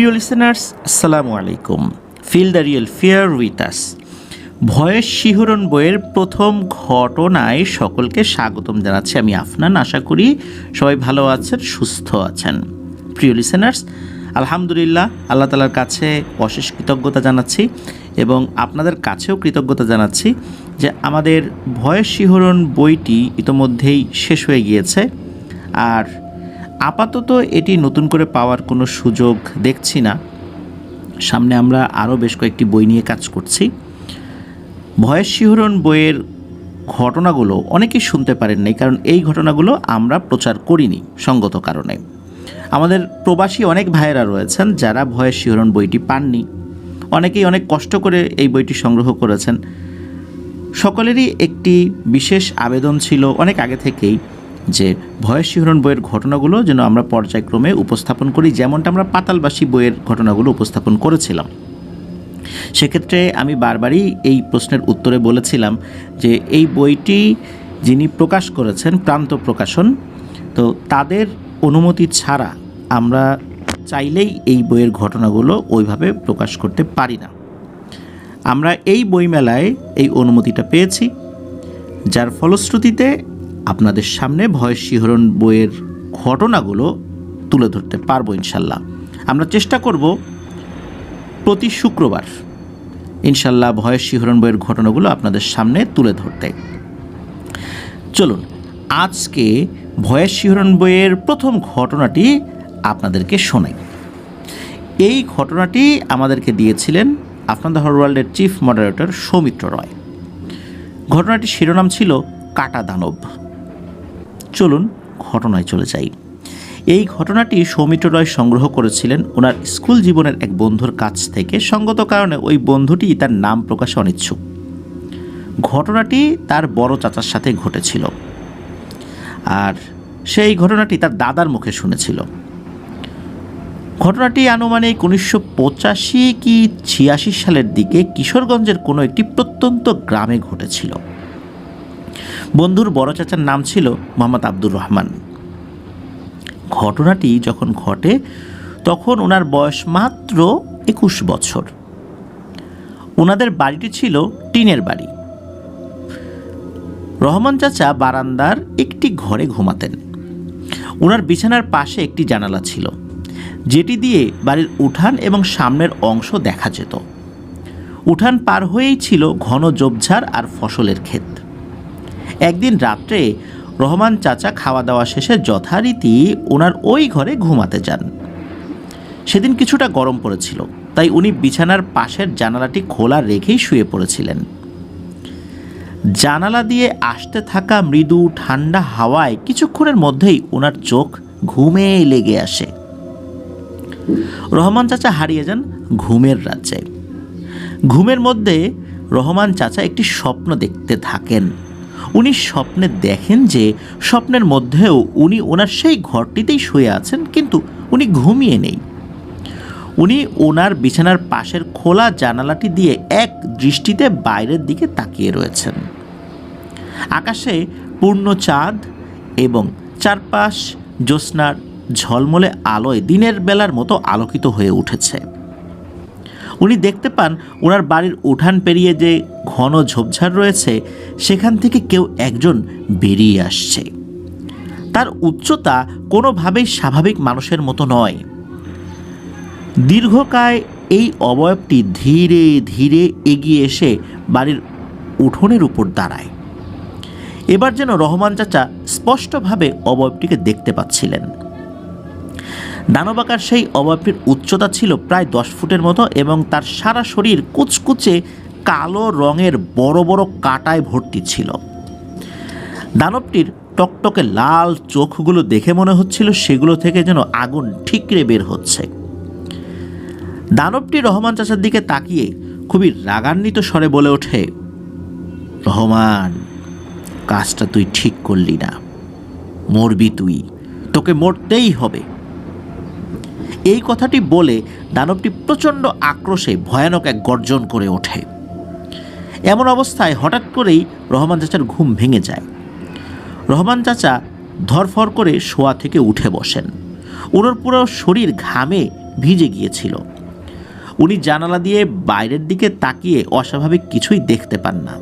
প্রিয় লিসেনার্স আসসালামু আলাইকুম। Feel the real fear with us ভয়ের শিহরণ বইয়ের প্রথম ঘটনায় সকলকে স্বাগতম জানাচ্ছি আমি আফনান। আশা করি সবাই ভালো আছেন, সুস্থ আছেন। প্রিয় লিসেনার্স আলহামদুলিল্লাহ, আল্লাহ তালার কাছে অশেষ কৃতজ্ঞতা জানাচ্ছি এবং আপনাদের কাছেও কৃতজ্ঞতা জানাচ্ছি যে আমাদের ভয়ের শিহরণ বইটি ইতোমধ্যেই শেষ হয়ে গিয়েছে। আর আপাতত এটি নতুন করে পাওয়ার কোনো সুযোগ দেখছি না। সামনে আমরা আরও বেশ কয়েকটি বই নিয়ে কাজ করছি। ভয়ের শিহরণ বইয়ের ঘটনাগুলো অনেকেই শুনতে পারেন নাই, কারণ এই ঘটনাগুলো আমরা প্রচার করিনি সঙ্গত কারণে। আমাদের প্রবাসী অনেক ভাইয়েরা রয়েছেন যারা ভয়ের শিহরণ বইটি পাননি। অনেকেই অনেক কষ্ট করে এই বইটি সংগ্রহ করেছেন। সকলেরই একটি বিশেষ আবেদন ছিল অনেক আগে থেকেই। যে ভয়ের শিহরণ বইয়ের ঘটনাগুলো যেন আমরা পর্যায়ক্রমে উপস্থাপন করি, যেমনটা আমরা পাতালবাসী বইয়ের ঘটনাগুলো উপস্থাপন করেছিলাম। সেক্ষেত্রে আমি বারবারই এই প্রশ্নের উত্তরে বলেছিলাম যে এই বইটি যিনি প্রকাশ করেছেন, প্রান্ত প্রকাশন, তো তাদের অনুমতি ছাড়া আমরা চাইলেই এই বইয়ের ঘটনাগুলো ওইভাবে প্রকাশ করতে পারি না। আমরা এই বইমেলায় এই অনুমতিটা পেয়েছি, যার ফলশ্রুতিতে আপনাদের সামনে ভয় শিহরণ বইয়ের ঘটনাগুলো তুলে ধরতে পারব ইনশাল্লাহ। আমরা চেষ্টা করব প্রতি শুক্রবার ইনশাল্লাহ ভয়ের শিহরণ বইয়ের ঘটনাগুলো আপনাদের সামনে তুলে ধরতে। চলুন, আজকে ভয়ের শিহরণ বইয়ের প্রথম ঘটনাটি আপনাদেরকে শোনাই। এই ঘটনাটি আমাদেরকে দিয়েছিলেন আপনাদের হর ওয়ার্ল্ডের চিফ মডারেটর সৌমিত্র রয়। ঘটনাটির শিরোনাম ছিল কাটা দানব। চলুন ঘটনায় চলে যাই। এই ঘটনাটি সৌমিত্র রয় সংগ্রহ করেছিলেন ওনার স্কুল জীবনের এক বন্ধুর কাছ থেকে। সঙ্গত কারণে ওই বন্ধুটি তার নাম প্রকাশে অনিচ্ছুক। ঘটনাটি তার বড় চাচার সাথে ঘটেছিল। আর সেই ঘটনাটি তার দাদার মুখে শুনেছিল। ঘটনাটি আনুমানিক উনিশশো পঁচাশি কি ছিয়াশি সালের দিকে কিশোরগঞ্জের কোনো একটি প্রত্যন্ত গ্রামে ঘটেছিল। বন্ধুর বড় চাচার নাম ছিল মোহাম্মদ আব্দুর রহমান। ঘটনাটি যখন ঘটে, তখন ওনার বয়স মাত্র একুশ বছর। ওনাদের বাড়িটি ছিল টিনের বাড়ি। রহমান চাচা বারান্দার একটি ঘরে ঘুমাতেন। ওনার বিছানার পাশে একটি জানালা ছিল, যেটি দিয়ে বাড়ির উঠান এবং সামনের অংশ দেখা যেত। উঠান পার হয়েই ছিল ঘন ঝোপঝাড় আর ফসলের ক্ষেত। একদিন রাত্রে রহমান চাচা খাওয়া দাওয়া শেষে যথারীতি ওনার ওই ঘরে ঘুমাতে যান। সেদিন কিছুটা গরম পড়েছিল, তাই উনি বিছানার পাশের জানালাটি খোলা রেখেই শুয়ে পড়েছিলেন। জানালা দিয়ে আসতে থাকা মৃদু, ঠান্ডা হাওয়ায় কিছুক্ষণের মধ্যেই ওনার চোখ ঘুমে লেগে আসে। রহমান চাচা হারিয়ে যান ঘুমের রাজ্যে। ঘুমের মধ্যে রহমান চাচা একটি স্বপ্ন দেখতে থাকেন। উনি স্বপ্নে দেখেন যে স্বপ্নের মধ্যেও উনি ওনার সেই ঘরটিতেই শুয়ে আছেন, কিন্তু উনি ঘুমিয়ে নেই। উনি ওনার বিছানার পাশের খোলা জানালাটি দিয়ে এক দৃষ্টিতে বাইরের দিকে তাকিয়ে রয়েছেন। আকাশে পূর্ণ চাঁদ এবং চারপাশ জ্যোৎস্নার ঝলমলে আলোয় দিনের বেলার মতো আলোকিত হয়ে উঠেছে। উনি দেখতে পান ওনার বাড়ির উঠান পেরিয়ে যে ঘন ঝোপঝাড় রয়েছে, সেখান থেকে কেউ একজন বেরিয়ে আসছে। তার উচ্চতা কোনোভাবেই স্বাভাবিক মানুষের মতো নয়। দীর্ঘকায় এই অবয়বটি ধীরে ধীরে এগিয়ে এসে বাড়ির উঠোনের উপর দাঁড়ায়। এবার যেন রহমান চাচা স্পষ্টভাবে অবয়বটিকে দেখতে পাচ্ছিলেন। দানবাকার সেই অবয়বটির উচ্চতা ছিল প্রায় দশ ফুটের মতো এবং তার সারা শরীর কুচকুচে কালো রঙের বড় বড় কাটায় ভর্তি ছিল। দানবটির টকটকে লাল চোখগুলো দেখে মনে হচ্ছিল সেগুলো থেকে যেন আগুন ঠিকরে বের হচ্ছে। দানবটি রহমান চাচার দিকে তাকিয়ে খুবই রাগান্বিত স্বরে বলে ওঠে, রহমান, কাজটা তুই ঠিক করলি না। মরবি তুই। তোকে মরতেই হবে। এই কথাটি বলে দানবটি প্রচণ্ড আক্রোশে ভয়ানক এক গর্জন করে ওঠে। এমন অবস্থায় হঠাৎ করেই রহমান চাচার ঘুম ভেঙে যায়। রহমান চাচা ধরফর করে শোয়া থেকে উঠে বসেন। ওনার পুরো শরীর ঘামে ভিজে গিয়েছিল। উনি জানালা দিয়ে বাইরের দিকে তাকিয়ে অস্বাভাবিক কিছুই দেখতে পান না।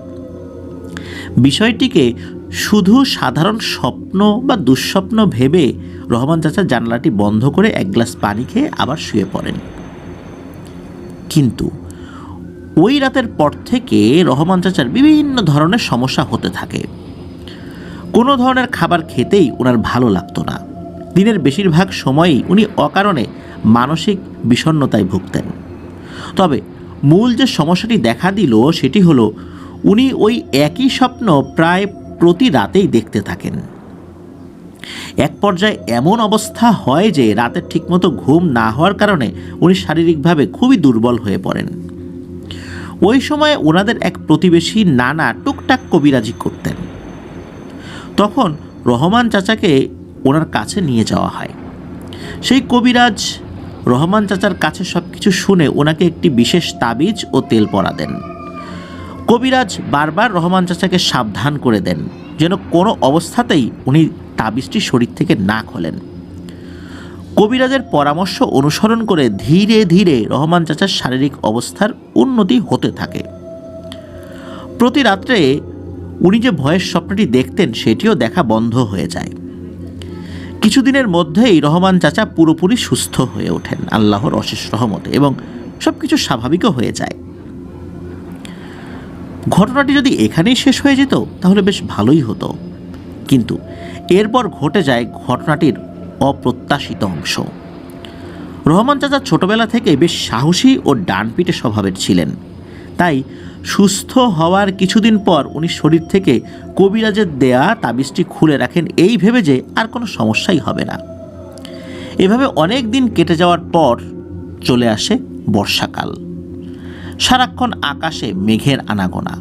বিষয়টিকে শুধু সাধারণ স্বপ্ন বা দুঃস্বপ্ন ভেবে রহমান চাচা জানালাটি বন্ধ করে এক গ্লাস পানি খেয়ে আবার শুয়ে পড়েন। কিন্তু ওই রাতের পর থেকে রহমান চাচার বিভিন্ন ধরনের সমস্যা হতে থাকে। কোনো ধরনের খাবার খেতেই ওনার ভালো লাগতো না। দিনের বেশিরভাগ সময়ই উনি অকারণে মানসিক বিষণ্ণতায় ভুগতেন। তবে মূল যে সমস্যাটি দেখা দিল সেটি হলো উনি ওই একই স্বপ্ন প্রায় প্রতি রাতেই দেখতে থাকেন। এক পর্যায়ে এমন অবস্থা হয় যে রাতে ঠিকমতো ঘুম না হওয়ার কারণে উনি শারীরিকভাবে খুবই দুর্বল হয়ে পড়েন। ওই সময়ে ওনাদের এক প্রতিবেশী নানা টুকটাক কবিরাজি করতেন। তখন রহমান চাচাকে ওনার কাছে নিয়ে যাওয়া হয়। সেই কবিরাজ রহমান চাচার কাছে সব কিছু শুনে ওনাকে একটি বিশেষ তাবিজ ও তেল পরা দেন। কবিরাজ বারবার রহমান চাচাকে সাবধান করে দেন, যেন কোনো অবস্থাতেই উনি তাবিজটি শরীর থেকে না খোলেন। কবিরাজের পরামর্শ অনুসরণ করে ধীরে ধীরে রহমান চাচার শারীরিক অবস্থার উন্নতি হতে থাকে। প্রতি রাত্রে উনি যে ভয়ের স্বপ্নটি দেখতেন, সেটিও দেখা বন্ধ হয়ে যায়। কিছুদিনের মধ্যেই রহমান চাচা পুরোপুরি সুস্থ হয়ে ওঠেন, আল্লাহর অশেষ রহমতে, এবং সব কিছু স্বাভাবিকও হয়ে যায়। ঘটনাটি যদি এখানেই শেষ হয়ে যেত, তাহলে বেশ ভালোই হতো। কিন্তু এরপর ঘটে যায় ঘটনাটির অপ্রত্যাশিত অংশ। রহমান চাচা ছোটবেলা থেকে বেশ সাহসী ও ডানপিটে স্বভাবের ছিলেন। তাই সুস্থ হওয়ার কিছুদিন পর উনি শরীর থেকে কবিরাজের দেয়া তাবিজটি খুলে রাখেন এই ভেবে যে আর কোনো সমস্যাই হবে না। এভাবে অনেক দিন কেটে যাওয়ার পর চলে আসে বর্ষাকাল। সারাক্ষণ আকাশে মেঘের আনাগোনা।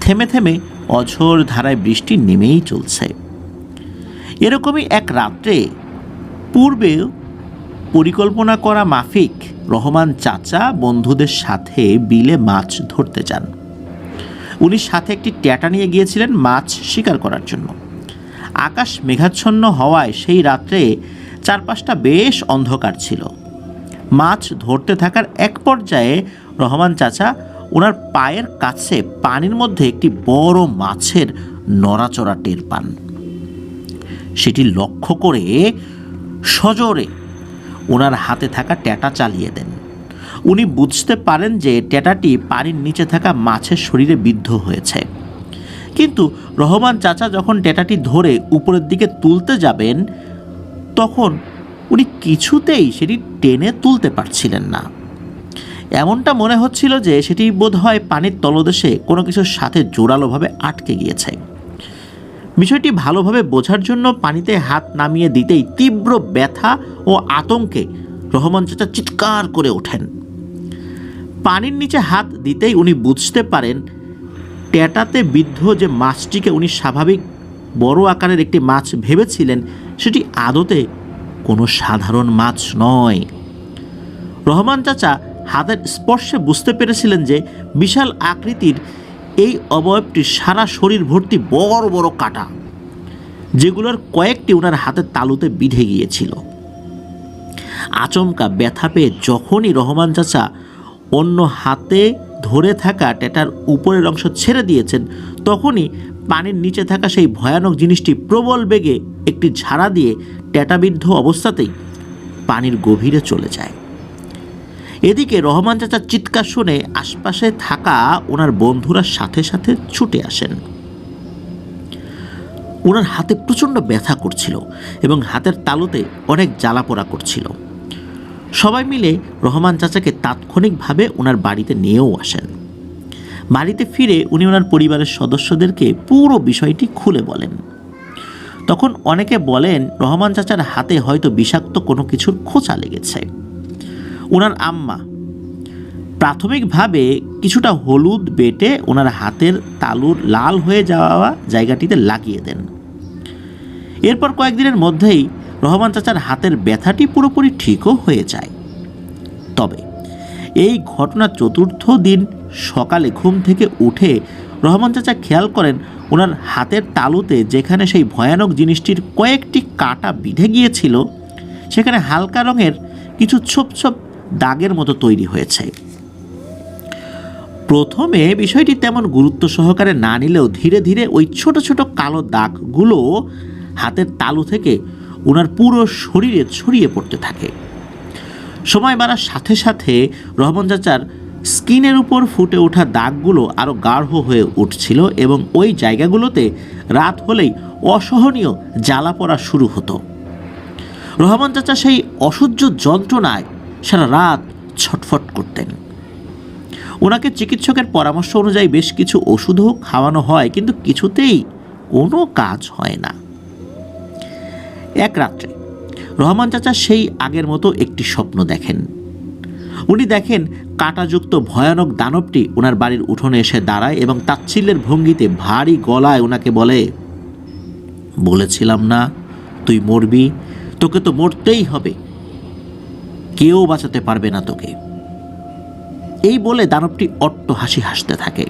থেমে থেমে অঝোর ধারায় বৃষ্টি নেমেই চলছে। এরকমই এক রাত্রে পূর্বে পরিকল্পনা করা মাফিক রহমান চাচা বন্ধুদের সাথে বিলে মাছ ধরতে যান। উনি সাথে একটি ট্যাটা নিয়ে গিয়েছিলেন মাছ শিকার করার জন্য। আকাশ মেঘাচ্ছন্ন হওয়ায় সেই রাত্রে চারপাশটা বেশ অন্ধকার ছিল। মাছ ধরতে থাকার এক পর্যায়ে রহমান চাচা ওনার পায়ের কাছে পানির মধ্যে একটি বড় মাছের নড়াচড়া টের পান। সেটি লক্ষ্য করে সজোরে ওনার হাতে থাকা ট্যাটা চালিয়ে দেন। উনি বুঝতে পারেন যে ট্যাটাটি পানির নিচে থাকা মাছের শরীরে বিদ্ধ হয়েছে। কিন্তু রহমান চাচা যখন ট্যাটাটি ধরে উপরের দিকে তুলতে যাবেন, তখন উনি কিছুতেই সেটি টেনে তুলতে পারছিলেন না। এমনটা মনে হচ্ছিল যে সেটি বোধহয় পানির তলদেশে কোনো কিছুর সাথে জোরালোভাবে আটকে গিয়েছে। বিষয়টি ভালোভাবে বোঝার জন্য পানিতে হাত নামিয়ে দিতেই তীব্র ব্যথা ও আতঙ্কে রহমান চাচা চিৎকার করে ওঠেন। পানির নিচে হাত দিতেই উনি বুঝতে পারেন, ট্যাটাতে বিদ্ধ যে মাছটিকে উনি স্বাভাবিক বড় আকারের একটি মাছ ভেবেছিলেন, সেটি আদতে কোনো সাধারণ মাছ নয়। রহমান চাচা হাতের স্পর্শে বুঝতে পেরেছিলেন যে বিশাল আকৃতির এই অবয়বটির সারা শরীর ভর্তি বড় বড় কাটা, যেগুলোর কয়েকটি ওনার হাতের তালুতে বিঁধে গিয়েছিল। আচমকা ব্যথা পেয়ে যখনই রহমান চাচা অন্য হাতে ধরে থাকা টেটার উপরের অংশ ছেড়ে দিয়েছেন, তখনই পানির নিচে থাকা সেই ভয়ানক জিনিসটি প্রবল বেগে একটি ঝাড়া দিয়ে টেটাবিদ্ধ অবস্থাতেই পানির গভীরে চলে যায়। এদিকে রহমান চাচার চিৎকার শুনে আশপাশে থাকা ওনার বন্ধুরা সাথে সাথে ছুটে আসেন। ওনার হাতে প্রচণ্ড ব্যথা করছিল এবং হাতের তালুতে অনেক জ্বালাপোড়া করছিল। সবাই মিলে রহমান চাচাকে তাৎক্ষণিকভাবে ওনার বাড়িতে নিয়েও আসেন। বাড়িতে ফিরে উনি ওনার পরিবারের সদস্যদেরকে পুরো বিষয়টি খুলে বলেন। তখন অনেকে বলেন, রহমান চাচার হাতে হয়তো বিষাক্ত কোনো কিছুর খোঁচা লেগেছে। ওনার আম্মা প্রাথমিকভাবে কিছুটা হলুদ বেটে ওনার হাতের তালুর লাল হয়ে যাওয়া জায়গাটিতে লাগিয়ে দেন। এরপর কয়েকদিনের মধ্যেই রহমান চাচার হাতের ব্যথাটি পুরোপুরি ঠিকও হয়ে যায়। তবে এই ঘটনা চতুর্থ দিন সকালে ঘুম থেকে উঠে রহমান চাচা খেয়াল করেন ওনার হাতের তালুতে যেখানে সেই ভয়ানক জিনিসটির কয়েকটি কাটা বিঁধে গিয়েছিল, সেখানে হালকা রঙের কিছু ছোপ ছোপ দাগের মতো তৈরি হয়েছে। প্রথমে বিষয়টি তেমন গুরুত্ব সহকারে না নিলেও ধীরে ধীরে ওই ছোট ছোট কালো দাগগুলো হাতের তালু থেকে ওনার পুরো শরীরে ছড়িয়ে পড়তে থাকে। সময় বাড়ার সাথে সাথে রহমান চাচার স্কিনের উপর ফুটে ওঠা দাগগুলো আরও গাঢ় হয়ে উঠছিল এবং ওই জায়গাগুলোতে রাত হলেই অসহনীয় জ্বালা পড়া শুরু হতো। রহমান চাচা সেই অসহ্য যন্ত্রণায় সারা রাত ছটফট করতেন। ওনাকে চিকিৎসকের পরামর্শ অনুযায়ী বেশ কিছু ওষুধও খাওয়ানো হয়, কিন্তু কিছুতেই কোনো কাজ হয় না। এক রাত্রে রহমান চাচা সেই আগের মতো একটি স্বপ্ন দেখেন। উনি দেখেন কাঁটাযুক্ত ভয়ানক দানবটি ওনার বাড়ির উঠোনে এসে দাঁড়ায় এবং তাচ্ছিল্যের ভঙ্গিতে ভারী গলায় ওনাকে বলে, বলেছিলাম না তুই মরবি, তোকে তো মরতেই হবে। কেউ বাঁচাতে পারবে না তোকে। এই বলে দানবটি অট্ট হাসি হাসতে থাকে।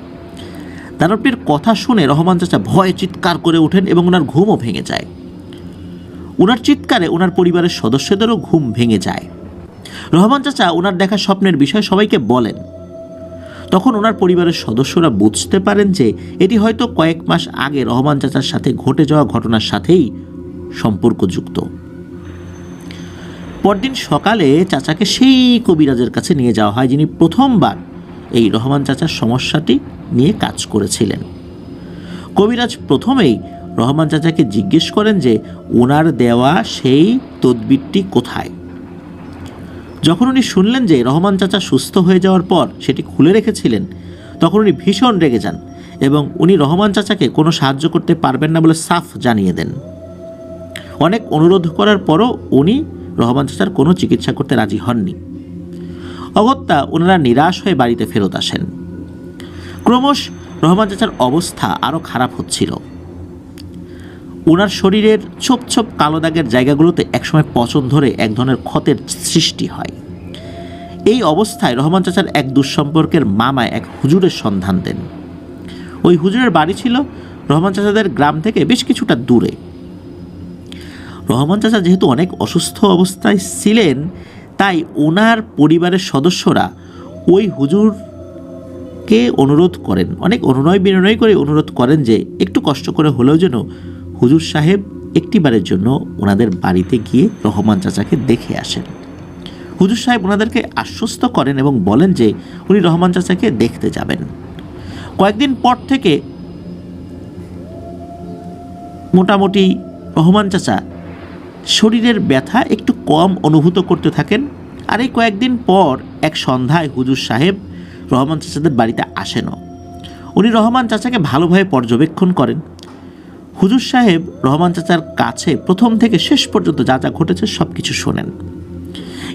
দানবটির কথা শুনে রহমান চাচা ভয়ে চিৎকার করে ওঠেন এবং ওনার ঘুমও ভেঙে যায়। ওনার চিৎকারে ওনার পরিবারের সদস্যদেরও ঘুম ভেঙে যায়। রহমান চাচা ওনার দেখা স্বপ্নের বিষয় সবাইকে বলেন। তখন ওনার পরিবারের সদস্যরা বুঝতে পারেন যে এটি হয়তো কয়েক মাস আগে রহমান চাচার সাথে ঘটে যাওয়া ঘটনার সাথেই সম্পর্কযুক্ত পরদিন সকালে চাচাকে সেই কবিরাজের কাছে নিয়ে যাওয়া হয়, যিনি প্রথমবার এই রহমান চাচার সমস্যাটি নিয়ে কাজ করেছিলেন। কবিরাজ প্রথমেই রহমান চাচাকে জিজ্ঞেস করেন যে, ওনার দেওয়া সেই তদবিরটি কোথায়? যখন উনি শুনলেন যে রহমান চাচা সুস্থ হয়ে যাওয়ার পর সেটি খুলে রেখেছিলেন, তখন উনি ভীষণ রেগে যান এবং উনি রহমান চাচাকে কোনো সাহায্য করতে পারবেন না বলে সাফ জানিয়ে দেন। অনেক অনুরোধ করার পরও উনি রহমান চাচার কোনো চিকিৎসা করতে রাজি হননি। অগত্যা ওনারা নিরাশ হয়ে বাড়িতে ফেরত আসেন। ক্রমশ রহমান চাচার অবস্থা আরও খারাপ হচ্ছিল। ওনার শরীরের ছোপ ছোপ কালো দাগের জায়গাগুলোতে একসময় পচন ধরে এক ধরনের ক্ষতের সৃষ্টি হয়। এই অবস্থায় রহমান চাচার এক দুঃসম্পর্কের মামা এক হুজুরের সন্ধান দেন। ওই হুজুরের বাড়ি ছিল রহমান চাচাদের গ্রাম থেকে বেশ কিছুটা দূরে। রহমান চাচা যেহেতু অনেক অসুস্থ অবস্থায় ছিলেন, তাই ওনার পরিবারের সদস্যরা ওই হুজুরকে অনুরোধ করেন। অনেক অনুনয় বিনয় করে অনুরোধ করেন যে একটু কষ্ট করে হলেও যেন হুজুর সাহেব একটিবারের জন্য ওনাদের বাড়িতে গিয়ে রহমান চাচাকে দেখে আসেন। হুজুর সাহেব ওনাদেরকে আশ্বস্ত করেন এবং বলেন যে উনি রহমান চাচাকে দেখতে যাবেন। কয়েকদিন পর থেকে মোটামুটি রহমান চাচা শরীরের ব্যথা একটু কম অনুভূত করতে থাকেন আর এই কয়েকদিন পর এক সন্ধ্যায় হুজুর সাহেব রহমান চাচাদের বাড়িতে আসেনও। উনি রহমান চাচাকে ভালোভাবে পর্যবেক্ষণ করেন। হুজুর সাহেব রহমান চাচার কাছে প্রথম থেকে শেষ পর্যন্ত যা যা ঘটেছে সব কিছু শোনেন।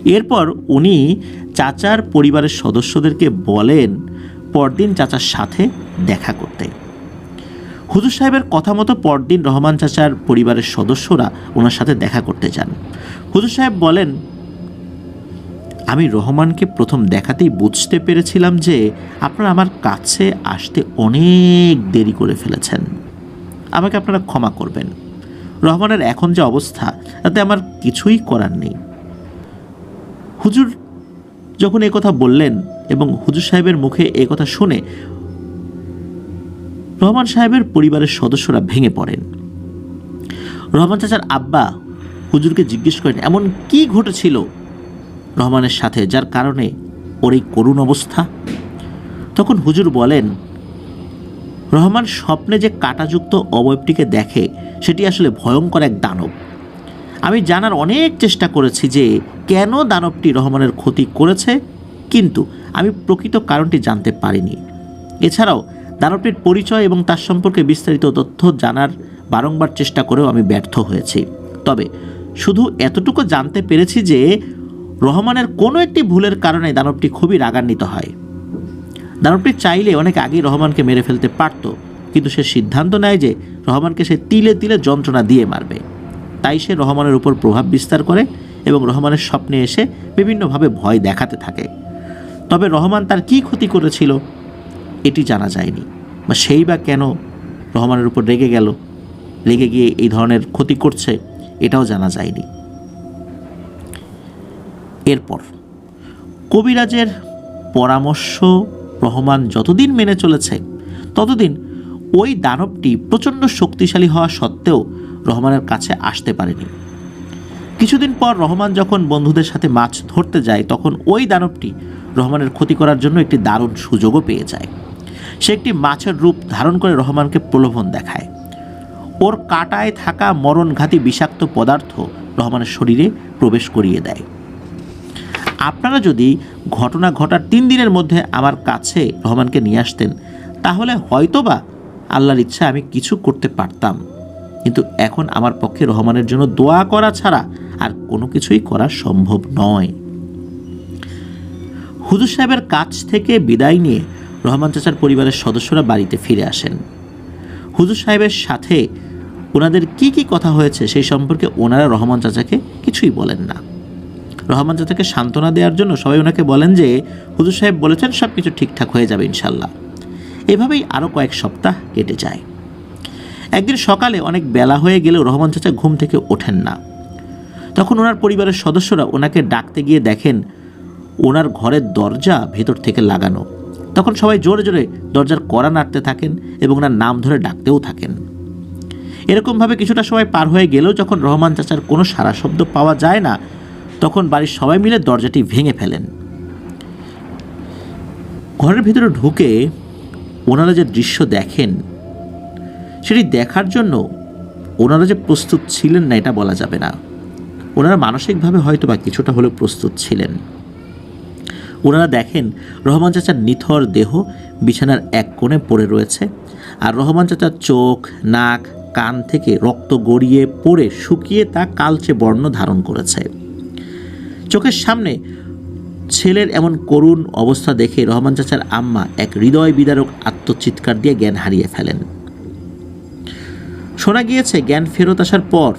এরপর উনি চাচার পরিবারের সদস্যদেরকে বলেন, পরদিন চাচার সাথে দেখা করতে। হুজুর সাহেবের কথা মতো পরদিন রহমান চাচার পরিবারের সদস্যরা ওনার সাথে দেখা করতে যান। হুজুর সাহেব বলেন, আমি রহমানকে প্রথম দেখাতেই বুঝতে পেরেছিলাম যে আপনারা আমার কাছে আসতে অনেক দেরি করে ফেলেছেন। আমাকে আপনারা ক্ষমা করবেন। রহমানের এখন যে অবস্থা, তাতে আমার কিছুই করার নেই। হুজুর যখন এ কথা বললেন এবং হুজুর সাহেবের মুখে এ কথা শুনে রহমান সাহেবের পরিবারের সদস্যরা ভেঙে পড়েন। রহমান চাচার আব্বা হুজুরকে জিজ্ঞেস করেন, এমন কি ঘটেছিল রহমানের সাথে, যার কারণে ওর এই করুণ অবস্থা? তখন হুজুর বলেন রহমান স্বপ্নে যে কাঁটাযুক্ত অবয়বটিকে দেখে, সেটি আসলে ভয়ঙ্কর এক দানব। আমি জানার অনেক চেষ্টা করেছি যে, কেন দানবটি রহমানের ক্ষতি করেছে, কিন্তু আমি প্রকৃত কারণটি জানতে পারিনি। এছাড়াও, দানবটির পরিচয় এবং তার সম্পর্কে বিস্তারিত তথ্য জানার বারংবার চেষ্টা করেও আমি ব্যর্থ হয়েছি। তবে, শুধু এতটুকু জানতে পেরেছি যে, রহমানের কোনো একটি ভুলের কারণে দানবটি খুবই রাগান্বিত হয়। দানবটি চাইলে অনেক আগেই রহমানকে মেরে ফেলতে পারত, কিন্তু সে সিদ্ধান্ত নেয় যে রহমানকে সে তিলে তিলে যন্ত্রণা দিয়ে মারবে। তাই সে রহমানের উপর প্রভাব বিস্তার করে এবং রহমানের স্বপ্নে এসে বিভিন্নভাবে ভয় দেখাতে থাকে। তবে রহমান তার কী ক্ষতি করেছিল, এটি জানা যায়নি। বা সেই বা কেন রহমানের উপর রেগে গেল, রেগে গিয়ে এই ধরনের ক্ষতি করছে, এটাও জানা যায়নি। এরপর কবিরাজের পরামর্শ রহমান যতদিন মেনে চলেছে, ততদিন ওই দানবটি প্রচণ্ড শক্তিশালী হওয়া সত্ত্বেও রহমানের কাছে আসতে পারেনি। কিছুদিন পর রহমান যখন বন্ধুদের সাথে মাছ ধরতে যায়, তখন ওই দানবটি রহমানের ক্ষতি করার জন্য একটি দারুণ সুযোগও পেয়ে যায়। সে একটি মাছের রূপ ধারণ করে রহমানকে প্রলোভন দেখায়। ওর কাটায় থাকা মরণঘাতী বিষাক্ত পদার্থ রহমানের শরীরে প্রবেশ করিয়ে দেয়। আপনারা যদি ঘটনা ঘটার তিন দিনের মধ্যে আমার কাছে রহমানকে নিয়ে আসতেন, তাহলে হয়তোবা আল্লাহর ইচ্ছা আমি কিছু করতে পারতাম। কিন্তু এখন আমার পক্ষে রহমানের জন্য দোয়া করা ছাড়া আর কোনো কিছুই করা সম্ভব নয়। হুজুর সাহেবের কাছ থেকে বিদায় নিয়ে রহমান চাচার পরিবারের সদস্যরা বাড়িতে ফিরে আসেন। হুজুর সাহেবের সাথে ওনাদের কি কি কথা হয়েছে সেই সম্পর্কে ওনারা রহমান চাচাকে কিছুই বলেন না। রহমান চাচাকে সান্ত্বনা দেওয়ার জন্য সবাই ওনাকে বলেন যে, হুজুর সাহেব বলেছেন সব কিছু ঠিকঠাক হয়ে যাবে ইনশাল্লাহ। এভাবেই আরও কয়েক সপ্তাহ কেটে যায়। একদিন সকালে অনেক বেলা হয়ে গেলেও রহমান চাচা ঘুম থেকে ওঠেন না। তখন ওনার পরিবারের সদস্যরা ওনাকে ডাকতে গিয়ে দেখেন ওনার ঘরের দরজা ভেতর থেকে লাগানো। তখন সবাই জোরে জোরে দরজার কড়া নাড়তে থাকেন এবং ওনার নাম ধরে ডাকতেও থাকেন। এরকমভাবে কিছুটা সময় পার হয়ে গেলেও যখন রহমান চাচার কোনো সারা শব্দ পাওয়া যায় না তখন বাড়ির সবাই মিলে দরজাটি ভেঙে ফেলেন। ঘরের ভিতরে ঢুকে ওনারা যে দৃশ্য দেখেন, সেটি দেখার জন্য ওনারা যে প্রস্তুত ছিলেন না, এটা বলা যাবে না। ওনারা মানসিকভাবে হয়তো বা কিছুটা হলেও প্রস্তুত ছিলেন। ওনারা দেখেন রহমান চাচার নিথর দেহ বিছানার এক কোণে পড়ে রয়েছে আর রহমান চাচার চোখ, নাক, কান থেকে রক্ত গড়িয়ে পড়ে শুকিয়ে তা কালচে বর্ণ ধারণ করেছে। চোখের সামনে ছেলের এমন করুণ অবস্থা দেখে রহমান চাচার আম্মা এক হৃদয় বিদারক আত্মচিৎকার দিয়ে জ্ঞান হারিয়ে ফেলেন। শোনা গিয়েছে, জ্ঞান ফেরত আসার পর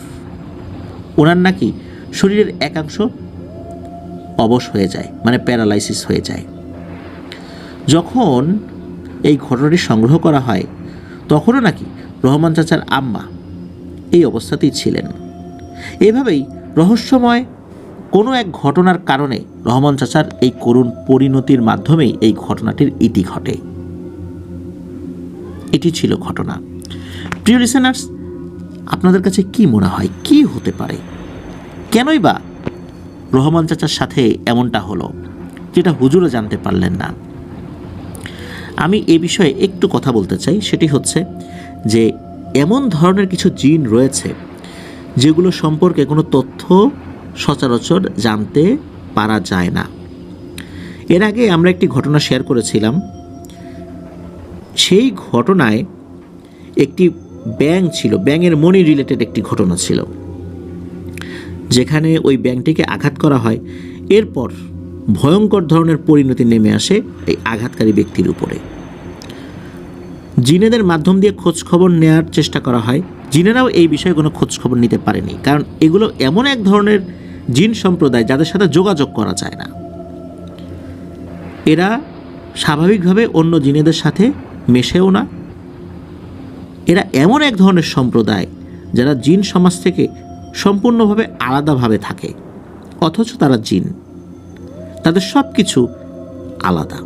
ওনার নাকি শরীরের একাংশ অবশ হয়ে যায় মানে প্যারালাইসিস হয়ে যায়। যখন এই ঘটনাটি সংগ্রহ করা হয়, তখনও নাকি রহমান চাচার আম্মা এই অবস্থাতেই ছিলেন। এভাবেই রহস্যময় কোনো এক ঘটনার কারণে রহমান চাচার এই করুণ পরিণতির মাধ্যমেই এই ঘটনাটির ইতি ঘটে। এটি ছিল ঘটনা। প্রিয় লিসেনার্স আপনাদের কাছে কি মনে হয়, কি হতে পারে? কেনই বা রহমান চাচার সাথে এমনটা হলো, যেটা হুজুরও জানতে পারলেন না। আমি এ বিষয়ে একটু কথা বলতে চাই, সেটি হচ্ছে যে, এমন ধরনের কিছু জিন রয়েছে, যেগুলো সম্পর্কে কোনো তথ্য সচরাচর জানতে পারা যায় না। এর আগে আমরা একটি ঘটনা শেয়ার করেছিলাম। সেই ঘটনায় একটি ব্যাং ছিল ব্যাঙের মনি রিলেটেড একটি ঘটনা ছিল। যেখানে ওই ব্যাংকটিকে আঘাত করা হয়। এরপর ভয়ঙ্কর ধরনের পরিণতি নেমে আসে এই আঘাতকারী ব্যক্তির উপরে। জিনেদের মাধ্যম দিয়ে খোঁজ খবর নেওয়ার চেষ্টা করা হয়। জিনেরাও এই বিষয়ে কোনো খোঁজ খবর নিতে পারেনি। কারণ এগুলো এমন এক ধরনের জিন সম্প্রদায় যাদের সাথে যোগাযোগ করা যায় না। এরা স্বাভাবিকভাবে অন্য জিনেদের সাথে মেশেও না। এরা এমন এক ধরনের সম্প্রদায় যারা জিন সমাজ থেকে সম্পূর্ণভাবে আলাদাভাবে থাকে, অথচ তারা জিন। তাদের সব কিছু আলাদা।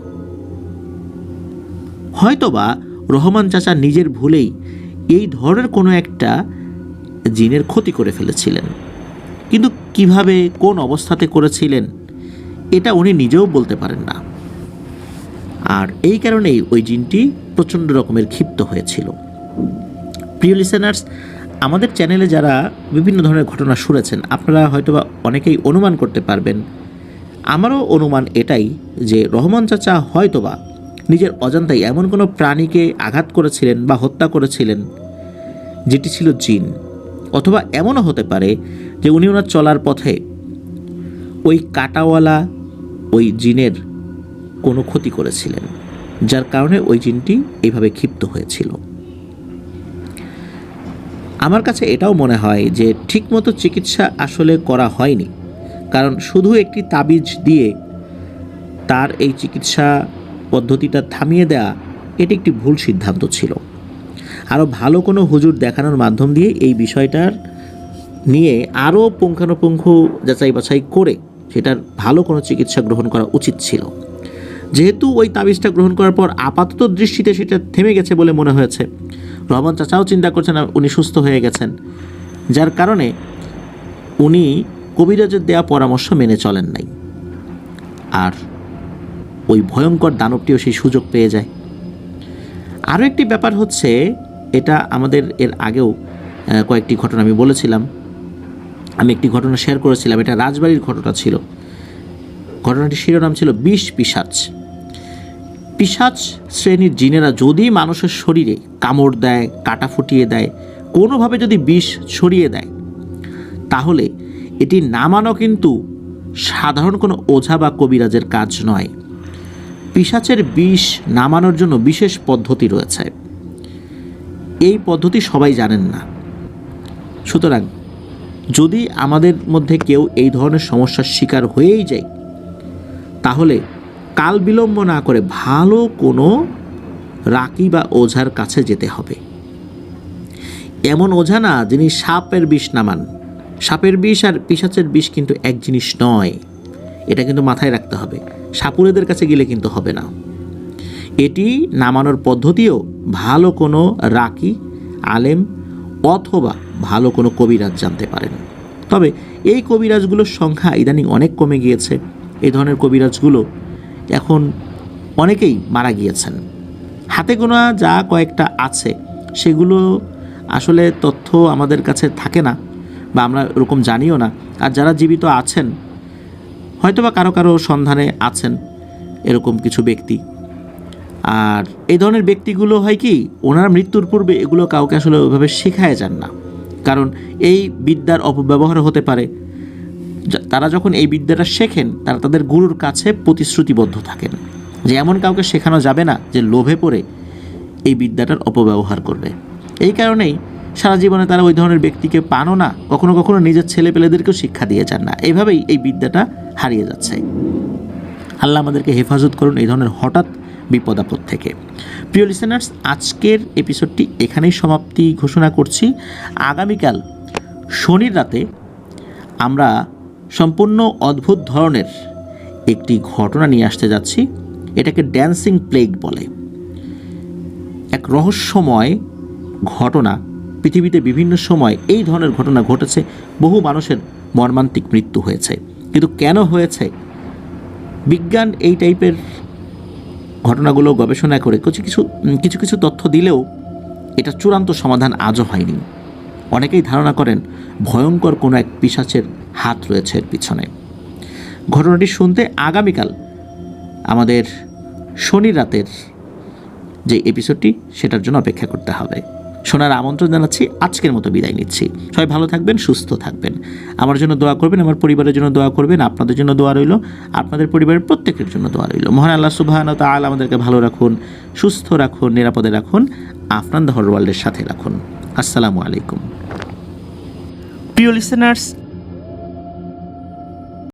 হয়তোবা রহমান চাচা নিজের ভুলেই এই ধরনের কোনো একটা জিনের ক্ষতি করে ফেলেছিলেন। কিন্তু কীভাবে, কোন অবস্থাতে করেছিলেন, এটা উনি নিজেও বলতে পারেন না। আর এই কারণেই ওই জিনটি প্রচণ্ড রকমের ক্ষিপ্ত হয়েছিল। প্রিয় লিসেনার্স আমাদের চ্যানেলে যারা বিভিন্ন ধরনের ঘটনা শুনেছেন, আপনারা হয়তোবা অনেকেই অনুমান করতে পারবেন। আমারও অনুমান এটাই যে রহমান চাচা হয়তোবা নিজের অজান্তাই এমন কোনো প্রাণীকে আঘাত করেছিলেন বা হত্যা করেছিলেন, যেটি ছিল জিন, অথবা এমনও হতে পারে যে উনি ওনার চলার পথে ওই কাটাওয়ালা ওই জিনের কোনো ক্ষতি করেছিলেন, যার কারণে ওই জিনটি এইভাবে ক্ষিপ্ত হয়েছিল। আমার কাছে এটাও মনে হয় যে ঠিকমতো চিকিৎসা আসলে করা হয়নি, কারণ শুধু একটি তাবিজ দিয়ে তার এই চিকিৎসা পদ্ধতিটা থামিয়ে দেওয়া এটি একটি ভুল সিদ্ধান্ত ছিল। আরও ভালো কোনো হুজুর দেখানোর মাধ্যম দিয়ে এই বিষয়টার নিয়ে আরও পুঙ্খানুপুঙ্খ যাচাই বাছাই করে সেটার ভালো কোনো চিকিৎসা গ্রহণ করা উচিত ছিল। যেহেতু ওই তাবিজটা গ্রহণ করার পর আপাতত দৃষ্টিতে সেটা থেমে গেছে বলে মনে হয়েছে। রহমান চাচাও চিন্তা করছেন উনি সুস্থ হয়ে গেছেন, যার কারণে উনি কবিরাজের দেয়া পরামর্শ মেনে চলেন নাই। আর ওই ভয়ঙ্কর দানবটিও সেই সুযোগ পেয়ে যায়। আরও একটি ব্যাপার হচ্ছে, এটা আমাদের এর আগেও কয়েকটি ঘটনা আমি বলেছিলাম। আমি একটি ঘটনা শেয়ার করেছিলাম, এটা রাজবাড়ির ঘটনা ছিল। ঘটনাটির শিরোনাম ছিল বিষ পিসাচ পিসাচ শ্রেণির জিনেরা যদি মানুষের শরীরে কামড় দেয়, কাটা ফুটিয়ে দেয়, কোনোভাবে যদি বিষ ছড়িয়ে দেয়, তাহলে এটি নামানো কিন্তু সাধারণ কোনো ওঝা বা কবিরাজের কাজ নয়। পিসাচের বিষ নামানোর জন্য বিশেষ পদ্ধতি রয়েছে। এই পদ্ধতি সবাই জানেন না। সুতরাং যদি আমাদের মধ্যে কেউ এই ধরনের সমস্যার শিকার হয়েই যায়, তাহলে কাল বিলম্ব না করে ভালো কোনো রাকি বা ওঝার কাছে যেতে হবে। এমন ওঝা না যিনি সাপের বিষ নামান। সাপের বিষ আর পিসাচের বিষ কিন্তু এক জিনিস নয়, এটা কিন্তু মাথায় রাখতে হবে। সাপুরেদের কাছে গেলে কিন্তু হবে না। এটি নামানোর পদ্ধতিও ভালো কোনো রাকি, আলেম অথবা ভালো কোনো কবিরাজ জানতে পারেন। তবে এই কবিরাজগুলোর সংখ্যা ইদানিং অনেক কমে গিয়েছে। এই ধরনের কবিরাজগুলো এখন অনেকেই মারা গিয়েছেন। হাতে গোনা যা কয়েকটা আছে, সেগুলো আসলে তথ্য আমাদের কাছে থাকে না বা আমরা ওরকম জানিও না। আর যারা জীবিত আছেন, হয়তোবা কারও কারও সন্ধানে আছেন এরকম কিছু ব্যক্তি। আর এই ধরনের ব্যক্তিগুলো হয় কি, ওনার মৃত্যুর পূর্বে এগুলো কাউকে আসলে ওইভাবে শেখায় যান না। কারণ এই বিদ্যার অপব্যবহার হতে পারে। তারা যখন এই বিদ্যাটা শেখেন, তারা তাদের গুরুর কাছে প্রতিশ্রুতিবদ্ধ থাকেন। যে এমন কাউকে শেখানো যাবে না যে লোভে পড়ে এই বিদ্যাটার অপব্যবহার করবে। এই কারণেই সারা জীবনে তারা ওই ধরনের ব্যক্তিকে পানও না, কখনো কখনো নিজের ছেলে পেলেদেরকেও শিক্ষা দিয়ে যান না। এভাবেই এই বিদ্যাটা হারিয়ে যাচ্ছে। আল্লাহ আমাদেরকে হেফাজত করুন এই ধরনের হঠাৎ বিপদ আপদ থেকে। প্রিয় লিসেনার্স আজকের এপিসোডটি এখানেই সমাপ্তি ঘোষণা করছি। আগামীকাল শনির রাতে আমরা সম্পূর্ণ অদ্ভুত ধরনের একটি ঘটনা নিয়ে আসতে যাচ্ছি। এটাকে ড্যান্সিং প্লেগ বলে। এক রহস্যময় ঘটনা। পৃথিবীতে বিভিন্ন সময় এই ধরনের ঘটনা ঘটেছে। বহু মানুষের মর্মান্তিক মৃত্যু হয়েছে। কিন্তু কেন হয়েছে? বিজ্ঞান এই টাইপের ঘটনাগুলো গবেষণা করে কিছু কিছু কিছু কিছু তথ্য দিলেও এটা চূড়ান্ত সমাধান আজও হয়নি। অনেকেই ধারণা করেন ভয়ঙ্কর কোনো এক পিসাচের হাত রয়েছে এর পিছনে। ঘটনাটি শুনতে আগামীকাল আমাদের শনি রাতের যে এপিসোডটি সেটার জন্য অপেক্ষা করতে হবে। শোনার আমন্ত্রণ জানাচ্ছি, আজকের মতো বিদায় নিচ্ছি। সবাই ভালো থাকবেন, সুস্থ থাকবেন। আমার জন্য দোয়া করবেন, আমার পরিবারের জন্য দোয়া করবেন, আপনাদের জন্য দোয়া রইল, আপনাদের পরিবারের প্রত্যেকের জন্য দোয়া রইল। মহান আল্লাহ সুবাহান তাল আমাদেরকে ভালো রাখুন, সুস্থ রাখুন, নিরাপদে রাখুন, আফরান দ্য ওয়ার্ল্ডের সাথে রাখুন। আসসালামু আলাইকুম। প্রিয় লিসেনার্স